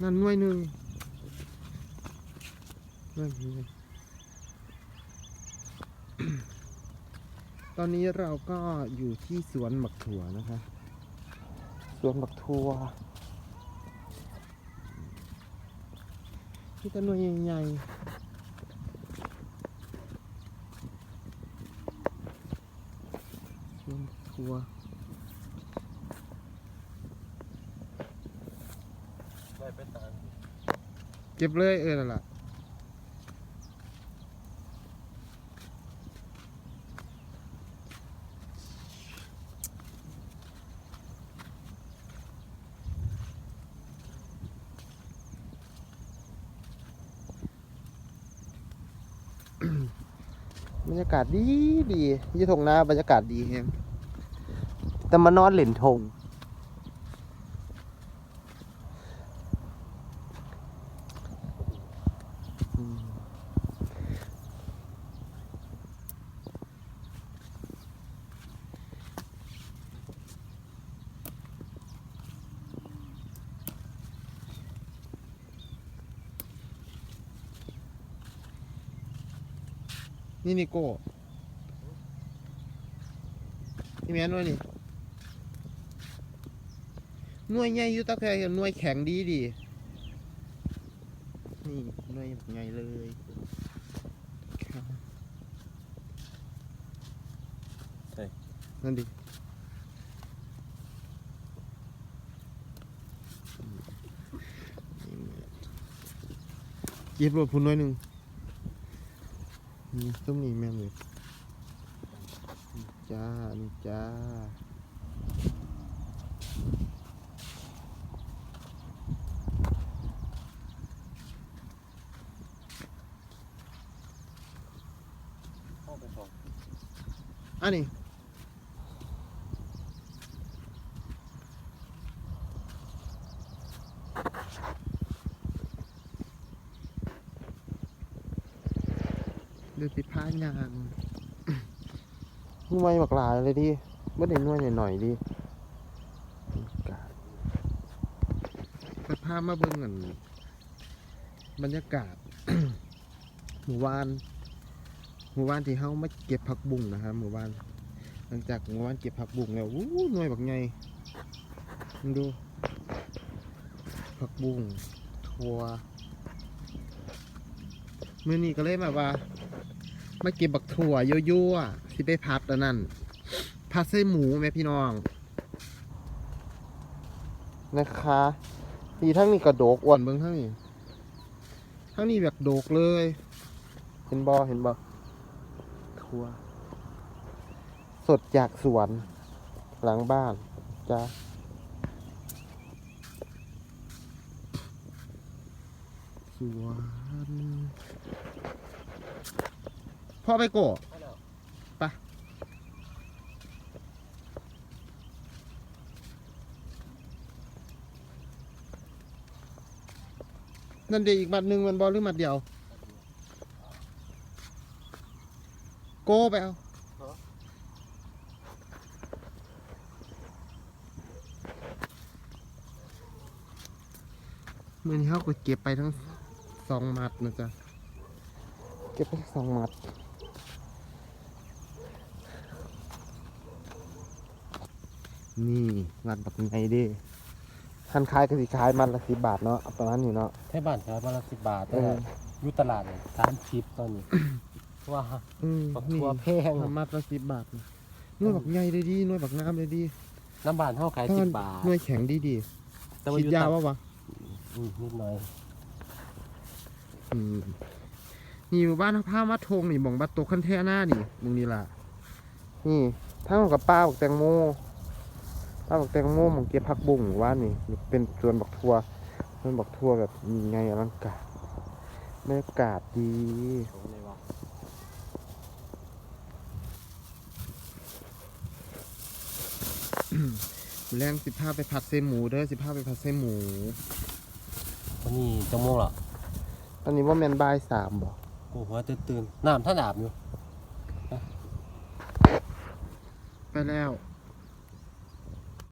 น่วยหนึ่งนั่นไงตอนนี้เราก็อยู่ที่สวนหมักถั่วนะคะ สวนหมักถั่วที่ต้นหน่วยใหญ่ๆสวนหมักถั่ว ได้ไปตาม เก็บเลยเออนั่นแหละบรรยากาศดีดียี่ทงนาบรรยากาศดีแฮงแต่มานอนเหล่นทง นี่นี่โก้นี่แม่นวลนี่หน่วยใหญ่อยู่ตะแคงหน่วยแข็งดีดีนี่หน่วยใหญ่เลยครับนั่นดิเก็บรถพุ่นหน่อยหนึ่ง นี่ต้มนี่แม่นเลยนี่จ้านี่จ้าเข้าไปสองอันนี้ ดือดสิพายางหน่วยบักหลายเลยดิไม่ได้หน่วยหน่อยๆดิบรรยากาศสภาพมาเบิ่งกันบรรยากาศ หมู่บ้าน หมู่บ้านที่เฮามาเก็บผักบุ้งนะครับหมู่บ้าน หลังจากหมู่บ้านเก็บผักบุ้งแล้วอู้หน่วยบักไงมึงดู ผักบุ้งถั่วมื้อนี้ก็เลยแบบว่า เมาเก็บบักถั่วยั่วๆสิไปพัดอันนั้นพัดใส่หมูแม่พี่น้อง นะคะดีทั้งนี้กระโดกอ้วนเบิ่งทั้งนี้ทั้งนี้แบบโดกเลย เห็นบอเห็นบอทั่ว สดจากสวน หลังบ้านจ้าสวน พ่อไปโกะไปแล้วนั่นเดียวอีกบัดหนึ่งมันบอหรือมัดเดียว โกไปเอามือนี้เขาก็เก็บไปทั้งสองมัดนะจ๊ะ เก็บไปทั้งสองมัด นี่มัดแบบไงเดิคันขายก็สิขายมันละสิบบาทเนาะประมาณนี้เนาะแค่บ้านขายมาละสิบบาทเอแต่ออยู่ตลาดเนี่ยสามสิบตอนนี้ว่าอืมบักนี่ทัวแพงทำมัดละสิบบาทนะหน่วยบักใหญ่เลยดีหน่วยบักน้ำเลยดีน้ำบานเท่าขายสิบบาทหน่วยแข็งดีดีแต่ว่าฉีอดยู่ยาตลาดวะวะอืมนิดหน่อยอืมนี่อยู่บ้านผ้ามัดทงนี่บ่งบัดโตคันแท่หน้านี่มึงนี่ล่ะนี่ทั้งกับป้าบักแตงโม ป้าบักแตงโมผมเก็บผักบุ้งว่านี่นี่ เป็นสวนบักทัวสวนบักทัวแบบมีไงอลังการบรรยากาศดีผมเลยว่าแรงสิบห้าไปผัดเส้นหมูเด้อสิบห้าไปผัดเส้นหมูวันนี้จะโมงละตอนนี้ว่าแมนบายสามบ่โอ้โหตื่นตื่นๆน้ำท่านอาบอยู่ ไปแล้ว